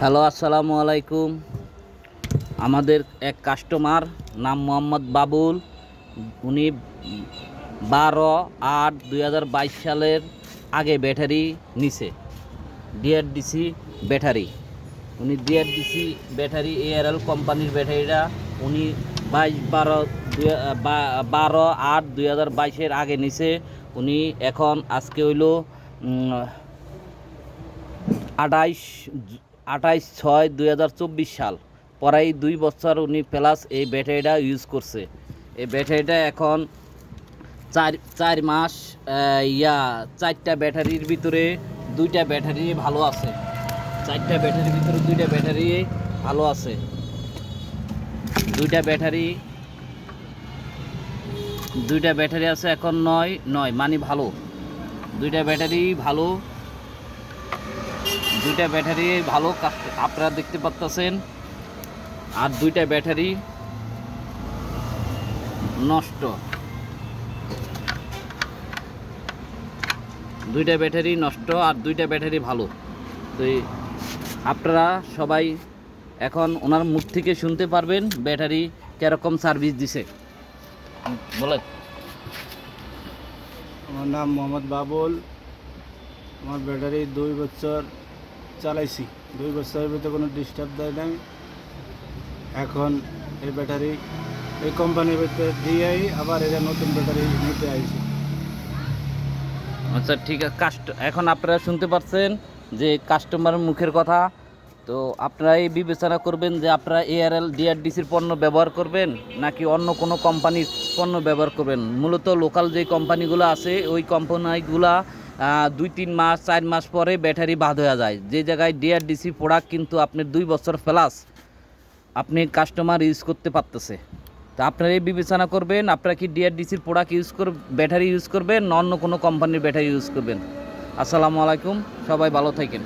Hello, আসসালামু আলাইকুম। আমাদের এক কাস্টমার নাম মোহাম্মদ বাবুল। উনি বারো আট দুই সালের আগে ব্যাটারি নিছে ডিআরডিসি ব্যাটারি। উনি ডিআরডিসি ব্যাটারি এআরএল কোম্পানির ব্যাটারিটা উনি বাইশ বারো দুই বারো আট দুই হাজার বাইশের আগে নিছে। উনি এখন আজকে হইল আঠাইশ আঠাইশ ছয় দুই সাল। পরাই দুই বছর উনি প্লাস এই ব্যাটারিটা ইউজ করছে। এই ব্যাটারিটা এখন চার চার মাস ইয়া, চারটা ব্যাটারির ভিতরে দুইটা ব্যাটারি ভালো আছে। চারটা ব্যাটারির ভিতরে দুইটা ব্যাটারি ভালো আছে। দুইটা ব্যাটারি দুইটা ব্যাটারি আছে এখন নয় নয় মানে ভালো। দুইটা ব্যাটারি ভালো। দুইটা ব্যাটারি ভালো আপনারা দেখতে পাচ্ছেন আর দুইটা ব্যাটারি নষ্ট। দুইটা ব্যাটারি নষ্ট আর দুইটা ব্যাটারি ভালো। তো আপনারা সবাই এখন ওনার মুখ থেকে শুনতে পারবেন ব্যাটারি কীরকম সার্ভিস দিছে। বলেন। আমার নাম মোহাম্মদ বাবুল। আমার ব্যাটারি দুই বছর চালাইছি। দুই বছরের ভিতরে কোনো ডিস্টার্ব দেয় নাই। এখন এই ব্যাটারি এই কোম্পানির ভিতরে দিয়েই আবার এটা নতুন ব্যাটারি নিতে আইছি। আচ্ছা ঠিক আছে। কাস্ট এখন আপনারা শুনতে পাচ্ছেন যে কাস্টমারের মুখের কথা। তো আপনারা এই বিবেচনা করবেন যে আপনারা এআরএল ডিআরডিসির পণ্য ব্যবহার করবেন নাকি অন্য কোনো কোম্পানির পণ্য ব্যবহার করবেন? মূলত লোকাল যে কোম্পানিগুলো আছে, ওই কোম্পানিগুলা দুই, তিন মাস, চার মাস পরে ব্যাটারি বাদ হয়ে যায়। যে জায়গায় ডিআরডিসি প্রোডাক্ট কিন্তু আপনার দুই বছর প্লাস আপনি কাস্টমার ইউজ করতে পারতেছে। তো আপনারা এই বিবেচনা করবেন, আপনারা কি ডিআরডিসির প্রোডাক্ট ইউজ কর ব্যাটারি ইউজ করবেন অন্য কোনো কোম্পানির ব্যাটারি ইউজ করবেন? আসসালামু আলাইকুম, সবাই ভালো থাকেন।